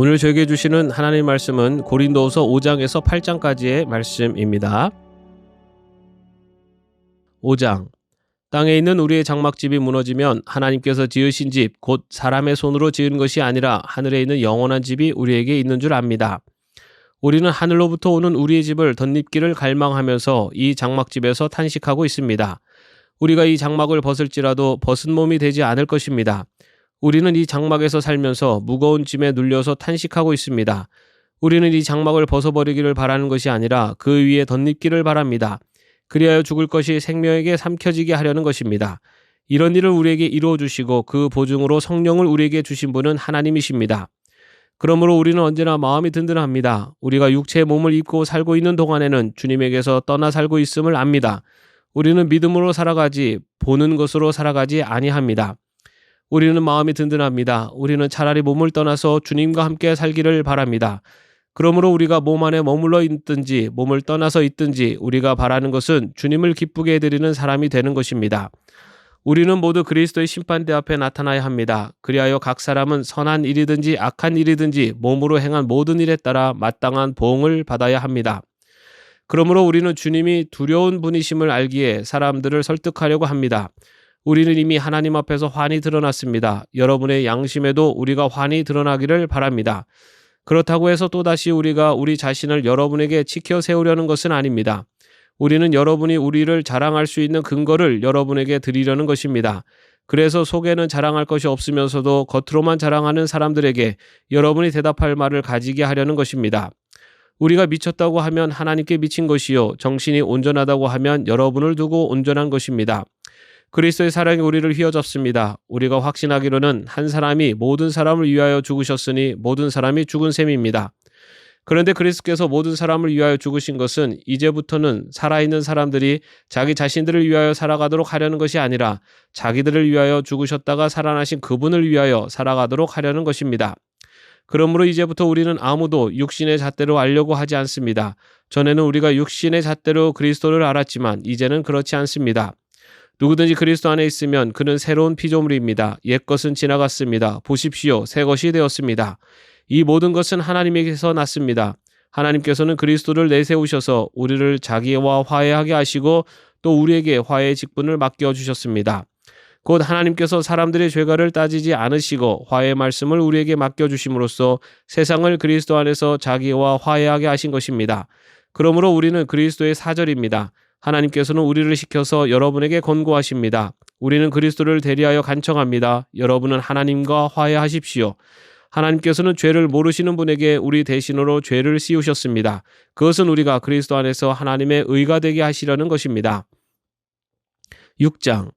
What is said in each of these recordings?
오늘 저에게 주시는 하나님 말씀은 고린도후서 5장에서 8장까지의 말씀입니다. 5장 땅에 있는 우리의 장막집이 무너지면 하나님께서 지으신 집, 곧 사람의 손으로 지은 것이 아니라 하늘에 있는 영원한 집이 우리에게 있는 줄 압니다. 우리는 하늘로부터 오는 우리의 집을 덧입기를 갈망하면서 이 장막집에서 탄식하고 있습니다. 우리가 이 장막을 벗을지라도 벗은 몸이 되지 않을 것입니다. 우리는 이 장막에서 살면서 무거운 짐에 눌려서 탄식하고 있습니다. 우리는 이 장막을 벗어버리기를 바라는 것이 아니라 그 위에 덧입기를 바랍니다. 그리하여 죽을 것이 생명에게 삼켜지게 하려는 것입니다. 이런 일을 우리에게 이루어 주시고 그 보증으로 성령을 우리에게 주신 분은 하나님이십니다. 그러므로 우리는 언제나 마음이 든든합니다. 우리가 육체의 몸을 입고 살고 있는 동안에는 주님에게서 떠나 살고 있음을 압니다. 우리는 믿음으로 살아가지 보는 것으로 살아가지 아니합니다. 우리는 마음이 든든합니다. 우리는 차라리 몸을 떠나서 주님과 함께 살기를 바랍니다. 그러므로 우리가 몸 안에 머물러 있든지 몸을 떠나서 있든지 우리가 바라는 것은 주님을 기쁘게 해드리는 사람이 되는 것입니다. 우리는 모두 그리스도의 심판대 앞에 나타나야 합니다. 그리하여 각 사람은 선한 일이든지 악한 일이든지 몸으로 행한 모든 일에 따라 마땅한 보응을 받아야 합니다. 그러므로 우리는 주님이 두려운 분이심을 알기에 사람들을 설득하려고 합니다. 우리는 이미 하나님 앞에서 환히 드러났습니다. 여러분의 양심에도 우리가 환히 드러나기를 바랍니다. 그렇다고 해서 또다시 우리가 우리 자신을 여러분에게 지켜 세우려는 것은 아닙니다. 우리는 여러분이 우리를 자랑할 수 있는 근거를 여러분에게 드리려는 것입니다. 그래서 속에는 자랑할 것이 없으면서도 겉으로만 자랑하는 사람들에게 여러분이 대답할 말을 가지게 하려는 것입니다. 우리가 미쳤다고 하면 하나님께 미친 것이요. 정신이 온전하다고 하면 여러분을 두고 온전한 것입니다. 그리스도의 사랑이 우리를 휘어잡습니다. 우리가 확신하기로는 한 사람이 모든 사람을 위하여 죽으셨으니 모든 사람이 죽은 셈입니다. 그런데 그리스도께서 모든 사람을 위하여 죽으신 것은 이제부터는 살아있는 사람들이 자기 자신들을 위하여 살아가도록 하려는 것이 아니라 자기들을 위하여 죽으셨다가 살아나신 그분을 위하여 살아가도록 하려는 것입니다. 그러므로 이제부터 우리는 아무도 육신의 잣대로 알려고 하지 않습니다. 전에는 우리가 육신의 잣대로 그리스도를 알았지만 이제는 그렇지 않습니다. 누구든지 그리스도 안에 있으면 그는 새로운 피조물입니다. 옛 것은 지나갔습니다. 보십시오. 새 것이 되었습니다. 이 모든 것은 하나님에게서 났습니다. 하나님께서는 그리스도를 내세우셔서 우리를 자기와 화해하게 하시고 또 우리에게 화해의 직분을 맡겨 주셨습니다. 곧 하나님께서 사람들의 죄가를 따지지 않으시고 화해의 말씀을 우리에게 맡겨 주심으로써 세상을 그리스도 안에서 자기와 화해하게 하신 것입니다. 그러므로 우리는 그리스도의 사절입니다. 하나님께서는 우리를 시켜서 여러분에게 권고하십니다. 우리는 그리스도를 대리하여 간청합니다. 여러분은 하나님과 화해하십시오. 하나님께서는 죄를 모르시는 분에게 우리 대신으로 죄를 씌우셨습니다. 그것은 우리가 그리스도 안에서 하나님의 의가 되게 하시려는 것입니다. 6장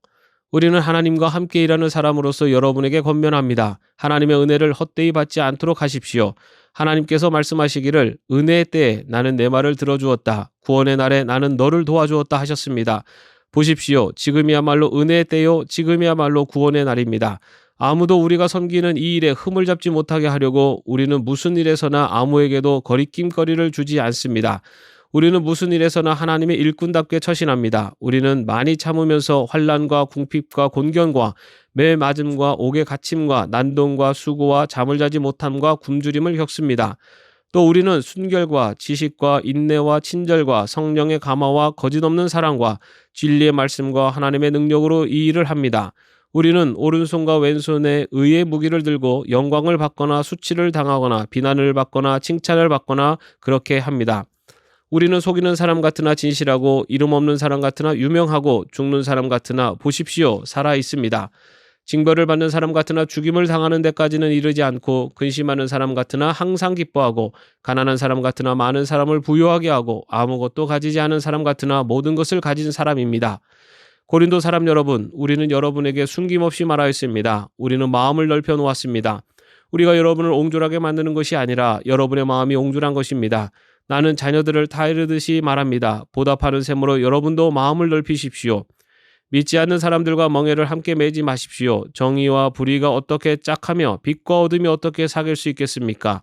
우리는 하나님과 함께 일하는 사람으로서 여러분에게 권면합니다. 하나님의 은혜를 헛되이 받지 않도록 하십시오. 하나님께서 말씀하시기를 은혜의 때에 나는 내 말을 들어주었다. 구원의 날에 나는 너를 도와주었다 하셨습니다. 보십시오. 지금이야말로 은혜의 때요. 지금이야말로 구원의 날입니다. 아무도 우리가 섬기는 이 일에 흠을 잡지 못하게 하려고 우리는 무슨 일에서나 아무에게도 거리낌거리를 주지 않습니다. 우리는 무슨 일에서나 하나님의 일꾼답게 처신합니다. 우리는 많이 참으면서 환란과 궁핍과 곤견과 매 맞음과 옥의 갇힘과 난동과 수고와 잠을 자지 못함과 굶주림을 겪습니다. 또 우리는 순결과 지식과 인내와 친절과 성령의 감화와 거짓 없는 사랑과 진리의 말씀과 하나님의 능력으로 이 일을 합니다. 우리는 오른손과 왼손에 의의 무기를 들고 영광을 받거나 수치를 당하거나 비난을 받거나 칭찬을 받거나 그렇게 합니다. 우리는 속이는 사람 같으나 진실하고 이름 없는 사람 같으나 유명하고 죽는 사람 같으나 보십시오 살아 있습니다. 징벌을 받는 사람 같으나 죽임을 당하는 데까지는 이르지 않고 근심하는 사람 같으나 항상 기뻐하고 가난한 사람 같으나 많은 사람을 부유하게 하고 아무것도 가지지 않은 사람 같으나 모든 것을 가진 사람입니다. 고린도 사람 여러분, 우리는 여러분에게 숨김없이 말하였습니다. 우리는 마음을 넓혀 놓았습니다. 우리가 여러분을 옹졸하게 만드는 것이 아니라 여러분의 마음이 옹졸한 것입니다. 나는 자녀들을 타이르듯이 말합니다. 보답하는 셈으로 여러분도 마음을 넓히십시오. 믿지 않는 사람들과 멍해를 함께 매지 마십시오. 정의와 불의가 어떻게 짝하며 빛과 어둠이 어떻게 사귈 수 있겠습니까?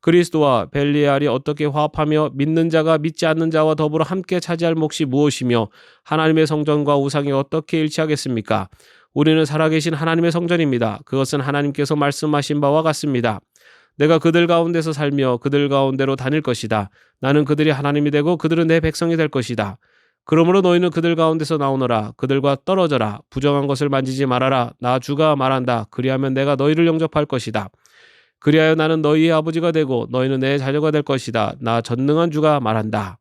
그리스도와 벨리알이 어떻게 화합하며 믿는 자가 믿지 않는 자와 더불어 함께 차지할 몫이 무엇이며 하나님의 성전과 우상이 어떻게 일치하겠습니까? 우리는 살아계신 하나님의 성전입니다. 그것은 하나님께서 말씀하신 바와 같습니다. 내가 그들 가운데서 살며 그들 가운데로 다닐 것이다. 나는 그들이 하나님이 되고 그들은 내 백성이 될 것이다. 그러므로 너희는 그들 가운데서 나오너라. 그들과 떨어져라. 부정한 것을 만지지 말아라. 나 주가 말한다. 그리하면 내가 너희를 영접할 것이다. 그리하여 나는 너희의 아버지가 되고 너희는 내 자녀가 될 것이다. 나 전능한 주가 말한다.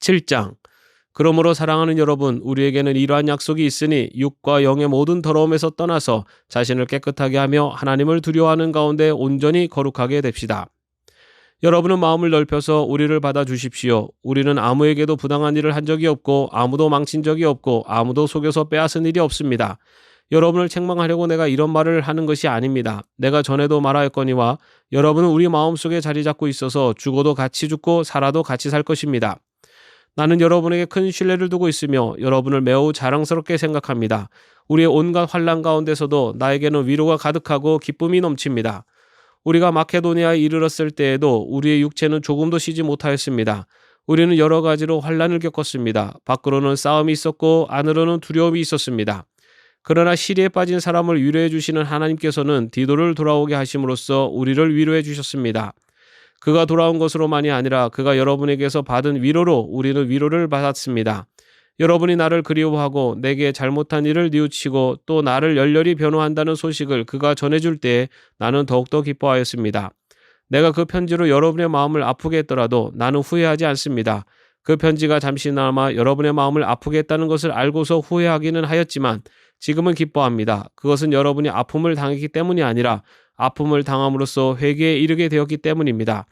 7장 그러므로 사랑하는 여러분, 우리에게는 이러한 약속이 있으니 육과 영의 모든 더러움에서 떠나서 자신을 깨끗하게 하며 하나님을 두려워하는 가운데 온전히 거룩하게 됩시다. 여러분은 마음을 넓혀서 우리를 받아 주십시오. 우리는 아무에게도 부당한 일을 한 적이 없고 아무도 망친 적이 없고 아무도 속여서 빼앗은 일이 없습니다. 여러분을 책망하려고 내가 이런 말을 하는 것이 아닙니다. 내가 전에도 말하였거니와 여러분은 우리 마음속에 자리 잡고 있어서 죽어도 같이 죽고 살아도 같이 살 것입니다. 나는 여러분에게 큰 신뢰를 두고 있으며 여러분을 매우 자랑스럽게 생각합니다. 우리의 온갖 환란 가운데서도 나에게는 위로가 가득하고 기쁨이 넘칩니다. 우리가 마케도니아에 이르렀을 때에도 우리의 육체는 조금도 쉬지 못하였습니다. 우리는 여러 가지로 환란을 겪었습니다. 밖으로는 싸움이 있었고 안으로는 두려움이 있었습니다. 그러나 시리에 빠진 사람을 위로해 주시는 하나님께서는 디도를 돌아오게 하심으로써 우리를 위로해 주셨습니다. 그가 돌아온 것으로만이 아니라 그가 여러분에게서 받은 위로로 우리는 위로를 받았습니다. 여러분이 나를 그리워하고 내게 잘못한 일을 뉘우치고 또 나를 열렬히 변호한다는 소식을 그가 전해줄 때 나는 더욱더 기뻐하였습니다. 내가 그 편지로 여러분의 마음을 아프게 했더라도 나는 후회하지 않습니다. 그 편지가 잠시나마 여러분의 마음을 아프게 했다는 것을 알고서 후회하기는 하였지만 지금은 기뻐합니다. 그것은 여러분이 아픔을 당했기 때문이 아니라 아픔을 당함으로써 회개에 이르게 되었기 때문입니다.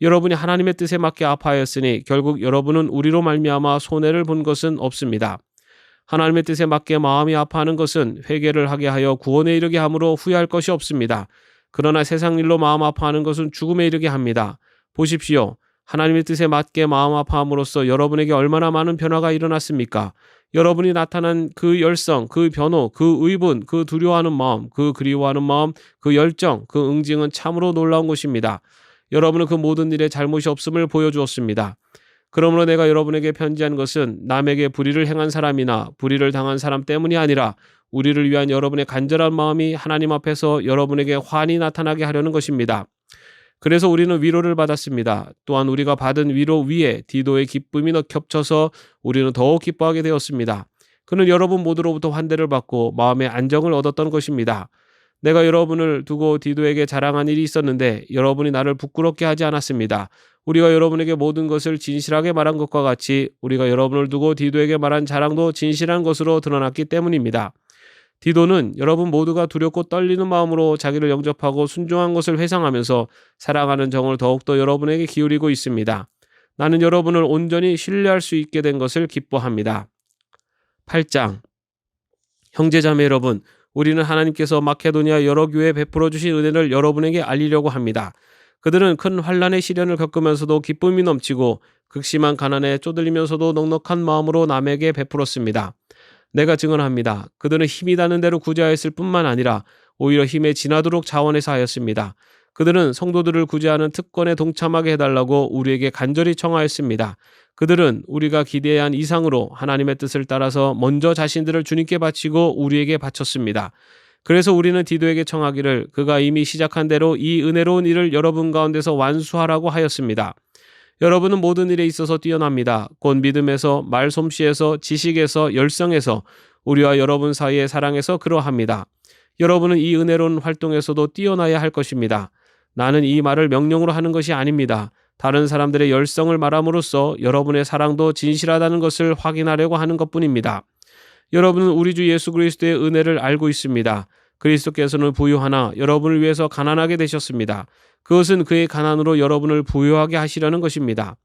여러분이 하나님의 뜻에 맞게 아파하였으니 결국 여러분은 우리로 말미암아 손해를 본 것은 없습니다. 하나님의 뜻에 맞게 마음이 아파하는 것은 회개를 하게 하여 구원에 이르게 함으로 후회할 것이 없습니다. 그러나 세상 일로 마음 아파하는 것은 죽음에 이르게 합니다. 보십시오. 하나님의 뜻에 맞게 마음 아파함으로써 여러분에게 얼마나 많은 변화가 일어났습니까? 여러분이 나타난 그 열성, 그 변호, 그 의분, 그 두려워하는 마음, 그 그리워하는 마음, 그 열정, 그 응징은 참으로 놀라운 것입니다. 여러분은 그 모든 일에 잘못이 없음을 보여주었습니다. 그러므로 내가 여러분에게 편지한 것은 남에게 불의를 행한 사람이나 불의를 당한 사람 때문이 아니라 우리를 위한 여러분의 간절한 마음이 하나님 앞에서 여러분에게 환히 나타나게 하려는 것입니다. 그래서 우리는 위로를 받았습니다. 또한 우리가 받은 위로 위에 디도의 기쁨이 겹쳐서 우리는 더욱 기뻐하게 되었습니다. 그는 여러분 모두로부터 환대를 받고 마음의 안정을 얻었던 것입니다. 내가 여러분을 두고 디도에게 자랑한 일이 있었는데 여러분이 나를 부끄럽게 하지 않았습니다. 우리가 여러분에게 모든 것을 진실하게 말한 것과 같이 우리가 여러분을 두고 디도에게 말한 자랑도 진실한 것으로 드러났기 때문입니다. 디도는 여러분 모두가 두렵고 떨리는 마음으로 자기를 영접하고 순종한 것을 회상하면서 사랑하는 정을 더욱더 여러분에게 기울이고 있습니다. 나는 여러분을 온전히 신뢰할 수 있게 된 것을 기뻐합니다. 8장 형제자매 여러분, 우리는 하나님께서 마케도니아 여러 교회에 베풀어 주신 은혜를 여러분에게 알리려고 합니다. 그들은 큰 환란의 시련을 겪으면서도 기쁨이 넘치고 극심한 가난에 쪼들리면서도 넉넉한 마음으로 남에게 베풀었습니다. 내가 증언합니다. 그들은 힘이 닿는 대로 구제하였을 뿐만 아니라 오히려 힘에 지나도록 자원해서 하였습니다. 그들은 성도들을 구제하는 특권에 동참하게 해달라고 우리에게 간절히 청하였습니다. 그들은 우리가 기대한 이상으로 하나님의 뜻을 따라서 먼저 자신들을 주님께 바치고 우리에게 바쳤습니다. 그래서 우리는 디도에게 청하기를 그가 이미 시작한 대로 이 은혜로운 일을 여러분 가운데서 완수하라고 하였습니다. 여러분은 모든 일에 있어서 뛰어납니다. 곧 믿음에서, 말솜씨에서, 지식에서, 열성에서, 우리와 여러분 사이의 사랑에서 그러합니다. 여러분은 이 은혜로운 활동에서도 뛰어나야 할 것입니다. 나는 이 말을 명령으로 하는 것이 아닙니다. 다른 사람들의 열성을 말함으로써 여러분의 사랑도 진실하다는 것을 확인하려고 하는 것 뿐입니다. 여러분은 우리 주 예수 그리스도의 은혜를 알고 있습니다. 그리스도께서는 부유하나 여러분을 위해서 가난하게 되셨습니다. 그것은 그의 가난으로 여러분을 부유하게 하시려는 것입니다.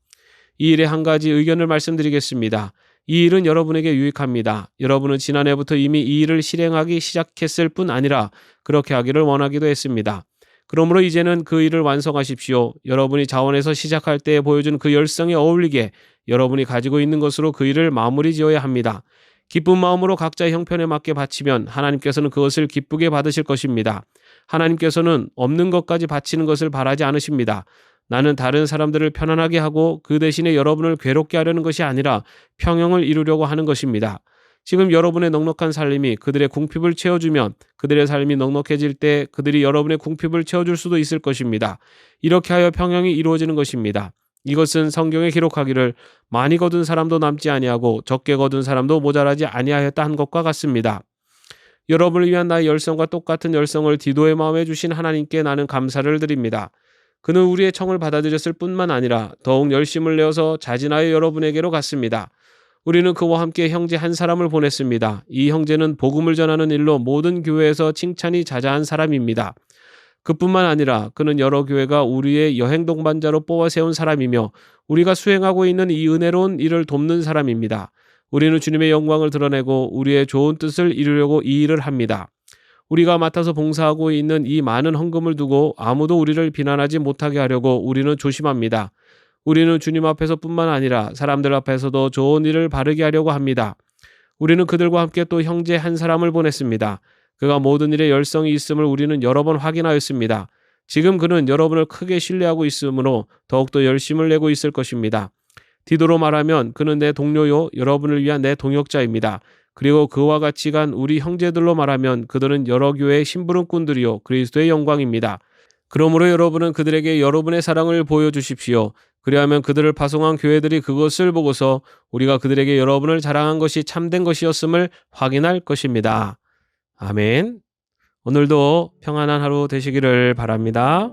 이 일에 한 가지 의견을 말씀드리겠습니다. 이 일은 여러분에게 유익합니다. 여러분은 지난해부터 이미 이 일을 실행하기 시작했을 뿐 아니라 그렇게 하기를 원하기도 했습니다. 그러므로 이제는 그 일을 완성하십시오. 여러분이 자원에서 시작할 때 보여준 그 열성에 어울리게 여러분이 가지고 있는 것으로 그 일을 마무리 지어야 합니다. 기쁜 마음으로 각자의 형편에 맞게 바치면 하나님께서는 그것을 기쁘게 받으실 것입니다. 하나님께서는 없는 것까지 바치는 것을 바라지 않으십니다. 나는 다른 사람들을 편안하게 하고 그 대신에 여러분을 괴롭게 하려는 것이 아니라 평형을 이루려고 하는 것입니다. 지금 여러분의 넉넉한 살림이 그들의 궁핍을 채워주면 그들의 삶이 넉넉해질 때 그들이 여러분의 궁핍을 채워줄 수도 있을 것입니다. 이렇게 하여 평형이 이루어지는 것입니다. 이것은 성경에 기록하기를 많이 거둔 사람도 남지 아니하고 적게 거둔 사람도 모자라지 아니하였다 한 것과 같습니다. 여러분을 위한 나의 열성과 똑같은 열성을 디도의 마음에 주신 하나님께 나는 감사를 드립니다. 그는 우리의 청을 받아들였을 뿐만 아니라 더욱 열심을 내어서 자진하여 여러분에게로 갔습니다. 우리는 그와 함께 형제 한 사람을 보냈습니다. 이 형제는 복음을 전하는 일로 모든 교회에서 칭찬이 자자한 사람입니다. 그뿐만 아니라 그는 여러 교회가 우리의 여행 동반자로 뽑아 세운 사람이며 우리가 수행하고 있는 이 은혜로운 일을 돕는 사람입니다. 우리는 주님의 영광을 드러내고 우리의 좋은 뜻을 이루려고 이 일을 합니다. 우리가 맡아서 봉사하고 있는 이 많은 헌금을 두고 아무도 우리를 비난하지 못하게 하려고 우리는 조심합니다. 우리는 주님 앞에서뿐만 아니라 사람들 앞에서도 좋은 일을 바르게 하려고 합니다. 우리는 그들과 함께 또 형제 한 사람을 보냈습니다. 그가 모든 일에 열성이 있음을 우리는 여러 번 확인하였습니다. 지금 그는 여러분을 크게 신뢰하고 있으므로 더욱더 열심을 내고 있을 것입니다. 디도로 말하면 그는 내 동료요, 여러분을 위한 내 동역자입니다. 그리고 그와 같이 간 우리 형제들로 말하면 그들은 여러 교회의 심부름꾼들이요, 그리스도의 영광입니다. 그러므로 여러분은 그들에게 여러분의 사랑을 보여주십시오. 그리하면 그들을 파송한 교회들이 그것을 보고서 우리가 그들에게 여러분을 자랑한 것이 참된 것이었음을 확인할 것입니다. 아멘. 오늘도 평안한 하루 되시기를 바랍니다.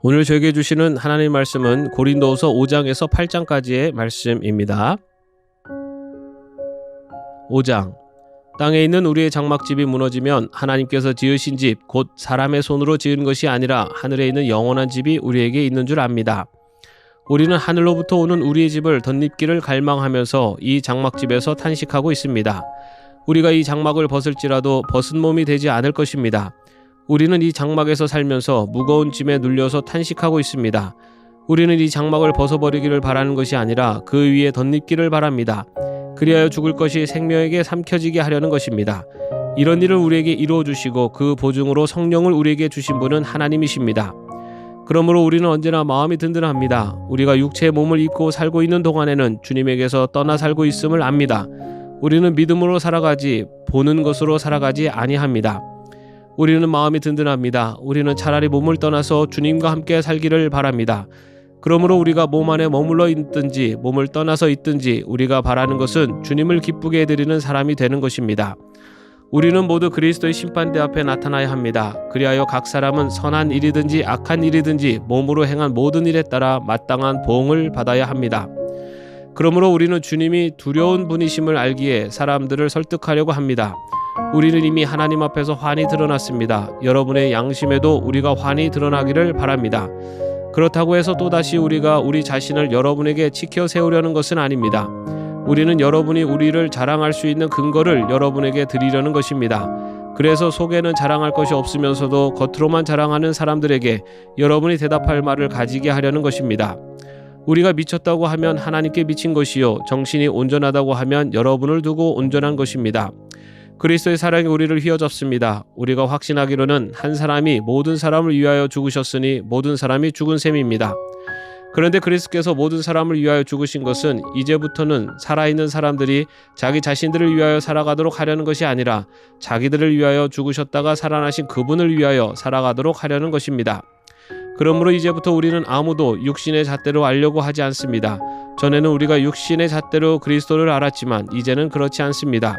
오늘 저에게 주시는 하나님 말씀은 고린도후서 5장에서 8장까지의 말씀입니다. 5장 땅에 있는 우리의 장막집이 무너지면 하나님께서 지으신 집, 곧 사람의 손으로 지은 것이 아니라 하늘에 있는 영원한 집이 우리에게 있는 줄 압니다. 우리는 하늘로부터 오는 우리의 집을 덧입기를 갈망하면서 이 장막집에서 탄식하고 있습니다. 우리가 이 장막을 벗을지라도 벗은 몸이 되지 않을 것입니다. 우리는 이 장막에서 살면서 무거운 짐에 눌려서 탄식하고 있습니다. 우리는 이 장막을 벗어버리기를 바라는 것이 아니라 그 위에 덧입기를 바랍니다. 그리하여 죽을 것이 생명에게 삼켜지게 하려는 것입니다. 이런 일을 우리에게 이루어 주시고 그 보증으로 성령을 우리에게 주신 분은 하나님이십니다. 그러므로 우리는 언제나 마음이 든든합니다. 우리가 육체의 몸을 입고 살고 있는 동안에는 주님에게서 떠나 살고 있음을 압니다. 우리는 믿음으로 살아가지 보는 것으로 살아가지 아니합니다. 우리는 마음이 든든합니다. 우리는 차라리 몸을 떠나서 주님과 함께 살기를 바랍니다. 그러므로 우리가 몸 안에 머물러 있든지 몸을 떠나서 있든지 우리가 바라는 것은 주님을 기쁘게 해드리는 사람이 되는 것입니다. 우리는 모두 그리스도의 심판대 앞에 나타나야 합니다. 그리하여 각 사람은 선한 일이든지 악한 일이든지 몸으로 행한 모든 일에 따라 마땅한 보응을 받아야 합니다. 그러므로 우리는 주님이 두려운 분이심을 알기에 사람들을 설득하려고 합니다. 우리는 이미 하나님 앞에서 환히 드러났습니다. 여러분의 양심에도 우리가 환히 드러나기를 바랍니다. 그렇다고 해서 또다시 우리가 우리 자신을 여러분에게 지켜 세우려는 것은 아닙니다. 우리는 여러분이 우리를 자랑할 수 있는 근거를 여러분에게 드리려는 것입니다. 그래서 속에는 자랑할 것이 없으면서도 겉으로만 자랑하는 사람들에게 여러분이 대답할 말을 가지게 하려는 것입니다. 우리가 미쳤다고 하면 하나님께 미친 것이요 정신이 온전하다고 하면 여러분을 두고 온전한 것입니다. 그리스도의 사랑이 우리를 휘어잡습니다. 우리가 확신하기로는 한 사람이 모든 사람을 위하여 죽으셨으니 모든 사람이 죽은 셈입니다. 그런데 그리스도께서 모든 사람을 위하여 죽으신 것은 이제부터는 살아있는 사람들이 자기 자신들을 위하여 살아가도록 하려는 것이 아니라 자기들을 위하여 죽으셨다가 살아나신 그분을 위하여 살아가도록 하려는 것입니다. 그러므로 이제부터 우리는 아무도 육신의 잣대로 알려고 하지 않습니다. 전에는 우리가 육신의 잣대로 그리스도를 알았지만 이제는 그렇지 않습니다.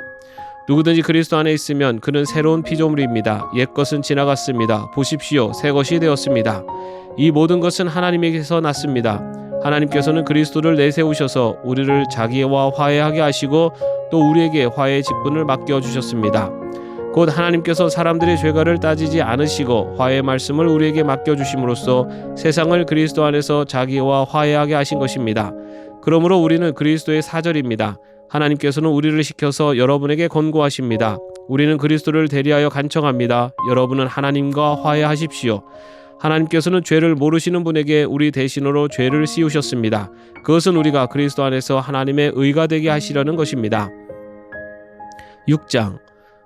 누구든지 그리스도 안에 있으면 그는 새로운 피조물입니다. 옛 것은 지나갔습니다. 보십시오. 새 것이 되었습니다. 이 모든 것은 하나님에게서 났습니다. 하나님께서는 그리스도를 내세우셔서 우리를 자기와 화해하게 하시고 또 우리에게 화해의 직분을 맡겨 주셨습니다. 곧 하나님께서 사람들의 죄가를 따지지 않으시고 화해의 말씀을 우리에게 맡겨 주심으로써 세상을 그리스도 안에서 자기와 화해하게 하신 것입니다. 그러므로 우리는 그리스도의 사절입니다. 하나님께서는 우리를 시켜서 여러분에게 권고하십니다. 우리는 그리스도를 대리하여 간청합니다. 여러분은 하나님과 화해하십시오. 하나님께서는 죄를 모르시는 분에게 우리 대신으로 죄를 씌우셨습니다. 그것은 우리가 그리스도 안에서 하나님의 의가 되게 하시려는 것입니다. 6장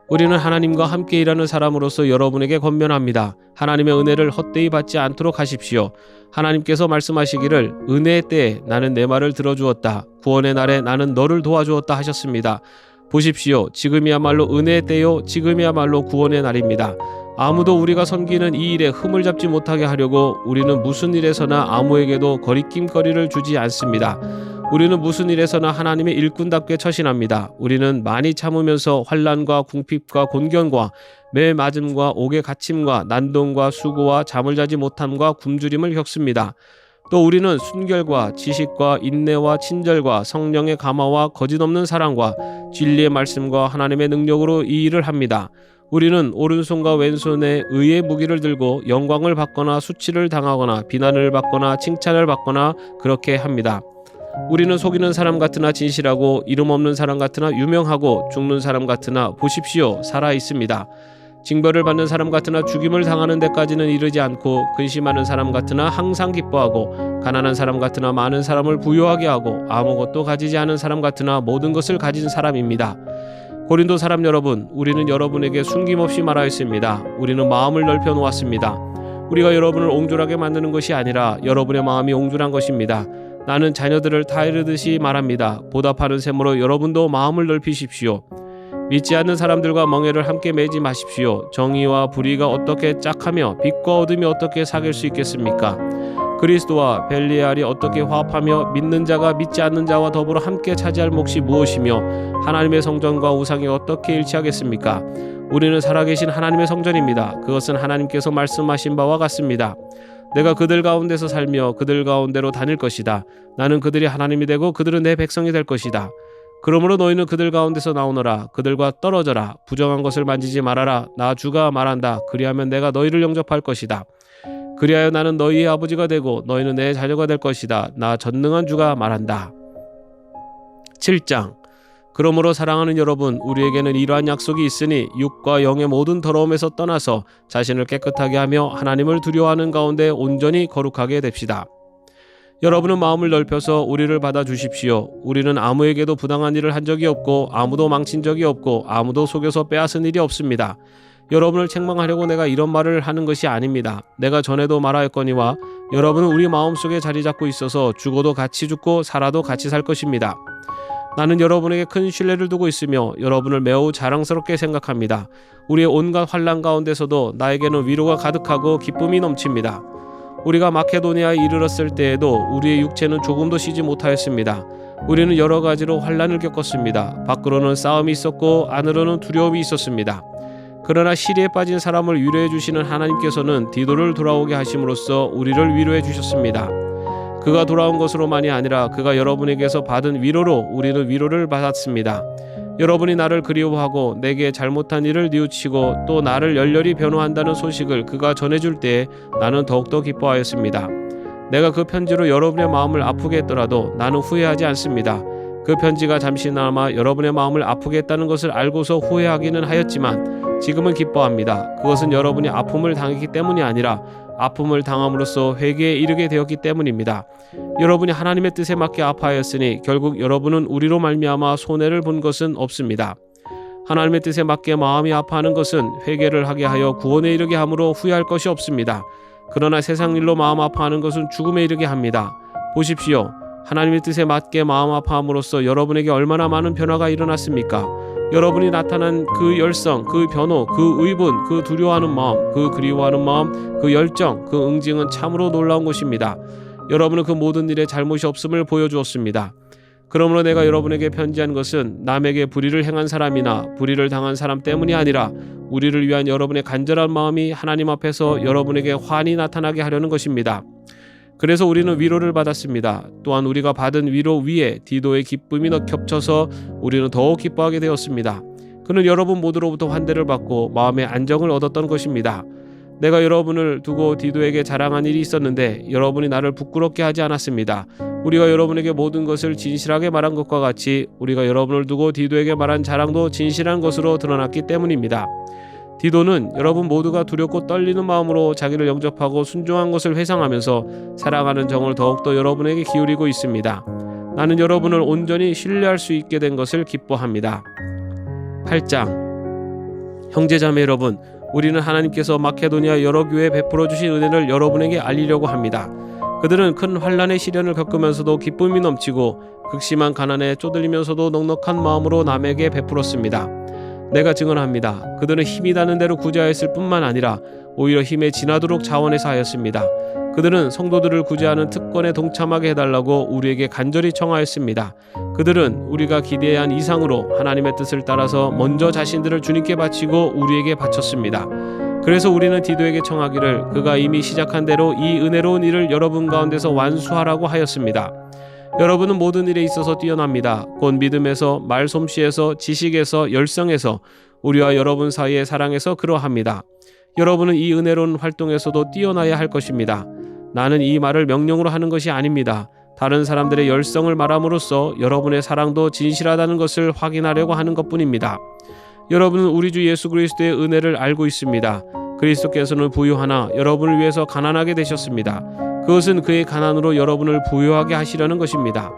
우리는 하나님과 함께 일하는 사람으로서 여러분에게 권면합니다. 하나님의 은혜를 헛되이 받지 않도록 하십시오. 하나님께서 말씀하시기를 은혜의 때에 나는 내 말을 들어주었다. 구원의 날에 나는 너를 도와주었다 하셨습니다. 보십시오. 지금이야말로 은혜의 때요. 지금이야말로 구원의 날입니다. 아무도 우리가 섬기는 이 일에 흠을 잡지 못하게 하려고 우리는 무슨 일에서나 아무에게도 거리낌거리를 주지 않습니다. 우리는 무슨 일에서나 하나님의 일꾼답게 처신합니다. 우리는 많이 참으면서 환란과 궁핍과 곤견과 매 맞음과 옥의 갇힘과 난동과 수고와 잠을 자지 못함과 굶주림을 겪습니다. 또 우리는 순결과 지식과 인내와 친절과 성령의 감화와 거짓 없는 사랑과 진리의 말씀과 하나님의 능력으로 이 일을 합니다. 우리는 오른손과 왼손에 의의 무기를 들고 영광을 받거나 수치를 당하거나 비난을 받거나 칭찬을 받거나 그렇게 합니다. 우리는 속이는 사람 같으나 진실하고 이름 없는 사람 같으나 유명하고 죽는 사람 같으나 보십시오 살아 있습니다. 징벌을 받는 사람 같으나 죽임을 당하는 데까지는 이르지 않고 근심하는 사람 같으나 항상 기뻐하고 가난한 사람 같으나 많은 사람을 부유하게 하고 아무것도 가지지 않은 사람 같으나 모든 것을 가진 사람입니다. 고린도 사람 여러분, 우리는 여러분에게 숨김없이 말하였습니다. 우리는 마음을 넓혀 놓았습니다. 우리가 여러분을 옹졸하게 만드는 것이 아니라 여러분의 마음이 옹졸한 것입니다. 나는 자녀들을 타이르듯이 말합니다. 보답하는 셈으로 여러분도 마음을 넓히십시오. 믿지 않는 사람들과 멍해를 함께 매지 마십시오. 정의와 불의가 어떻게 짝하며 빛과 어둠이 어떻게 사귈 수 있겠습니까? 그리스도와 벨리알이 어떻게 화합하며 믿는 자가 믿지 않는 자와 더불어 함께 차지할 몫이 무엇이며 하나님의 성전과 우상이 어떻게 일치하겠습니까? 우리는 살아계신 하나님의 성전입니다. 그것은 하나님께서 말씀하신 바와 같습니다. 내가 그들 가운데서 살며 그들 가운데로 다닐 것이다. 나는 그들이 하나님이 되고 그들은 내 백성이 될 것이다. 그러므로 너희는 그들 가운데서 나오너라. 그들과 떨어져라. 부정한 것을 만지지 말아라. 나 주가 말한다. 그리하면 내가 너희를 영접할 것이다. 그리하여 나는 너희의 아버지가 되고 너희는 내 자녀가 될 것이다. 나 전능한 주가 말한다. 7장 그러므로 사랑하는 여러분, 우리에게는 이러한 약속이 있으니 육과 영의 모든 더러움에서 떠나서 자신을 깨끗하게 하며 하나님을 두려워하는 가운데 온전히 거룩하게 됩시다. 여러분은 마음을 넓혀서 우리를 받아 주십시오. 우리는 아무에게도 부당한 일을 한 적이 없고 아무도 망친 적이 없고 아무도 속여서 빼앗은 일이 없습니다. 여러분을 책망하려고 내가 이런 말을 하는 것이 아닙니다. 내가 전에도 말하였거니와 여러분은 우리 마음속에 자리 잡고 있어서 죽어도 같이 죽고 살아도 같이 살 것입니다. 나는 여러분에게 큰 신뢰를 두고 있으며 여러분을 매우 자랑스럽게 생각합니다. 우리의 온갖 환란 가운데서도 나에게는 위로가 가득하고 기쁨이 넘칩니다. 우리가 마케도니아에 이르렀을 때에도 우리의 육체는 조금도 쉬지 못하였습니다. 우리는 여러 가지로 환란을 겪었습니다. 밖으로는 싸움이 있었고 안으로는 두려움이 있었습니다. 그러나 시리에 빠진 사람을 위로해 주시는 하나님께서는 디도를 돌아오게 하심으로써 우리를 위로해 주셨습니다. 그가 돌아온 것으로만이 아니라 그가 여러분에게서 받은 위로로 우리는 위로를 받았습니다. 여러분이 나를 그리워하고 내게 잘못한 일을 뉘우치고 또 나를 열렬히 변호한다는 소식을 그가 전해줄 때 나는 더욱더 기뻐하였습니다. 내가 그 편지로 여러분의 마음을 아프게 했더라도 나는 후회하지 않습니다. 그 편지가 잠시나마 여러분의 마음을 아프게 했다는 것을 알고서 후회하기는 하였지만 지금은 기뻐합니다. 그것은 여러분이 아픔을 당했기 때문이 아니라 아픔을 당함으로써 회개에 이르게 되었기 때문입니다. 여러분이 하나님의 뜻에 맞게 아파하였으니 결국 여러분은 우리로 말미암아 손해를 본 것은 없습니다. 하나님의 뜻에 맞게 마음이 아파하는 것은 회개를 하게 하여 구원에 이르게 함으로 후회할 것이 없습니다. 그러나 세상 일로 마음 아파하는 것은 죽음에 이르게 합니다. 보십시오. 하나님의 뜻에 맞게 마음 아파함으로써 여러분에게 얼마나 많은 변화가 일어났습니까? 여러분이 나타난 그 열성, 그 변호, 그 의분, 그 두려워하는 마음, 그 그리워하는 마음, 그 열정, 그 응징은 참으로 놀라운 것입니다. 여러분은 그 모든 일에 잘못이 없음을 보여주었습니다. 그러므로 내가 여러분에게 편지한 것은 남에게 불의를 행한 사람이나 불의를 당한 사람 때문이 아니라 우리를 위한 여러분의 간절한 마음이 하나님 앞에서 여러분에게 환히 나타나게 하려는 것입니다. 그래서 우리는 위로를 받았습니다. 또한 우리가 받은 위로 위에 디도의 기쁨이 겹쳐서 우리는 더욱 기뻐하게 되었습니다. 그는 여러분 모두로부터 환대를 받고 마음의 안정을 얻었던 것입니다. 내가 여러분을 두고 디도에게 자랑한 일이 있었는데 여러분이 나를 부끄럽게 하지 않았습니다. 우리가 여러분에게 모든 것을 진실하게 말한 것과 같이 우리가 여러분을 두고 디도에게 말한 자랑도 진실한 것으로 드러났기 때문입니다. 디도는 여러분 모두가 두렵고 떨리는 마음으로 자기를 영접하고 순종한 것을 회상하면서 사랑하는 정을 더욱더 여러분에게 기울이고 있습니다. 나는 여러분을 온전히 신뢰할 수 있게 된 것을 기뻐합니다. 8장 형제자매 여러분, 우리는 하나님께서 마케도니아 여러 교회에 베풀어 주신 은혜를 여러분에게 알리려고 합니다. 그들은 큰 환란의 시련을 겪으면서도 기쁨이 넘치고 극심한 가난에 쪼들리면서도 넉넉한 마음으로 남에게 베풀었습니다. 내가 증언합니다. 그들은 힘이 닿는 대로 구제하였을 뿐만 아니라 오히려 힘에 지나도록 자원해서 하였습니다. 그들은 성도들을 구제하는 특권에 동참하게 해달라고 우리에게 간절히 청하였습니다. 그들은 우리가 기대한 이상으로 하나님의 뜻을 따라서 먼저 자신들을 주님께 바치고 우리에게 바쳤습니다. 그래서 우리는 디도에게 청하기를 그가 이미 시작한 대로 이 은혜로운 일을 여러분 가운데서 완수하라고 하였습니다. 여러분은 모든 일에 있어서 뛰어납니다. 곧 믿음에서, 말솜씨에서, 지식에서, 열성에서, 우리와 여러분 사이의 사랑에서 그러합니다. 여러분은 이 은혜로운 활동에서도 뛰어나야 할 것입니다. 나는 이 말을 명령으로 하는 것이 아닙니다. 다른 사람들의 열성을 말함으로써 여러분의 사랑도 진실하다는 것을 확인하려고 하는 것뿐입니다. 여러분은 우리 주 예수 그리스도의 은혜를 알고 있습니다. 그리스도께서는 부유하나 여러분을 위해서 가난하게 되셨습니다. 그것은 그의 가난으로 여러분을 부유하게 하시려는 것입니다.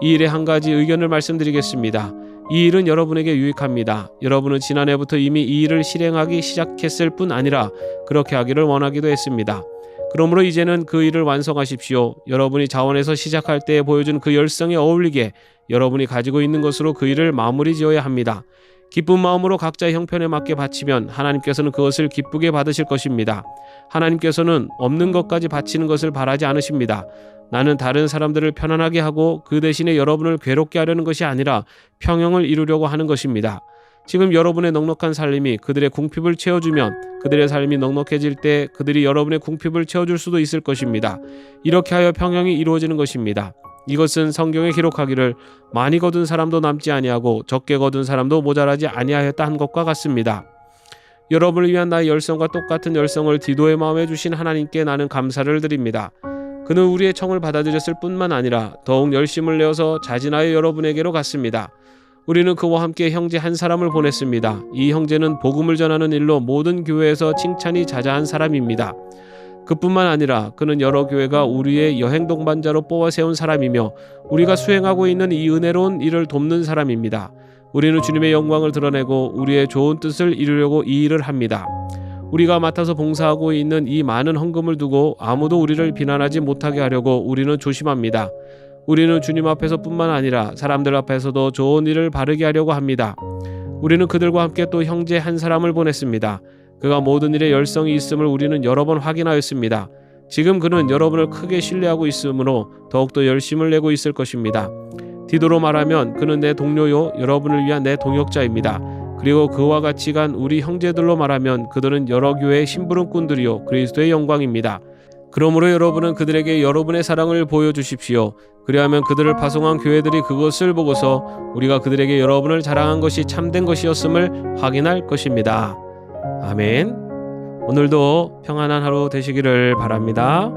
이 일에 한 가지 의견을 말씀드리겠습니다. 이 일은 여러분에게 유익합니다. 여러분은 지난해부터 이미 이 일을 실행하기 시작했을 뿐 아니라 그렇게 하기를 원하기도 했습니다. 그러므로 이제는 그 일을 완성하십시오. 여러분이 자원에서 시작할 때 보여준 그 열성에 어울리게 여러분이 가지고 있는 것으로 그 일을 마무리 지어야 합니다. 기쁜 마음으로 각자의 형편에 맞게 바치면 하나님께서는 그것을 기쁘게 받으실 것입니다. 하나님께서는 없는 것까지 바치는 것을 바라지 않으십니다. 나는 다른 사람들을 편안하게 하고 그 대신에 여러분을 괴롭게 하려는 것이 아니라 평형을 이루려고 하는 것입니다. 지금 여러분의 넉넉한 삶이 그들의 궁핍을 채워주면 그들의 삶이 넉넉해질 때 그들이 여러분의 궁핍을 채워줄 수도 있을 것입니다. 이렇게 하여 평형이 이루어지는 것입니다. 이것은 성경에 기록하기를 많이 거둔 사람도 남지 아니하고 적게 거둔 사람도 모자라지 아니하였다 한 것과 같습니다. 여러분을 위한 나의 열성과 똑같은 열성을 디도의 마음에 주신 하나님께 나는 감사를 드립니다. 그는 우리의 청을 받아들였을 뿐만 아니라 더욱 열심을 내어서 자진하여 여러분에게로 갔습니다. 우리는 그와 함께 형제 한 사람을 보냈습니다. 이 형제는 복음을 전하는 일로 모든 교회에서 칭찬이 자자한 사람입니다. 그뿐만 아니라 그는 여러 교회가 우리의 여행 동반자로 뽑아 세운 사람이며 우리가 수행하고 있는 이 은혜로운 일을 돕는 사람입니다. 우리는 주님의 영광을 드러내고 우리의 좋은 뜻을 이루려고 이 일을 합니다. 우리가 맡아서 봉사하고 있는 이 많은 헌금을 두고 아무도 우리를 비난하지 못하게 하려고 우리는 조심합니다. 우리는 주님 앞에서뿐만 아니라 사람들 앞에서도 좋은 일을 바르게 하려고 합니다. 우리는 그들과 함께 또 형제 한 사람을 보냈습니다. 그가 모든 일에 열성이 있음을 우리는 여러 번 확인하였습니다. 지금 그는 여러분을 크게 신뢰하고 있으므로 더욱더 열심을 내고 있을 것입니다. 디도로 말하면 그는 내 동료요 여러분을 위한 내 동역자입니다. 그리고 그와 같이 간 우리 형제들로 말하면 그들은 여러 교회의 심부름꾼들이요 그리스도의 영광입니다. 그러므로 여러분은 그들에게 여러분의 사랑을 보여주십시오. 그리하면 그들을 파송한 교회들이 그것을 보고서 우리가 그들에게 여러분을 자랑한 것이 참된 것이었음을 확인할 것입니다. 아멘. 오늘도 평안한 하루 되시기를 바랍니다.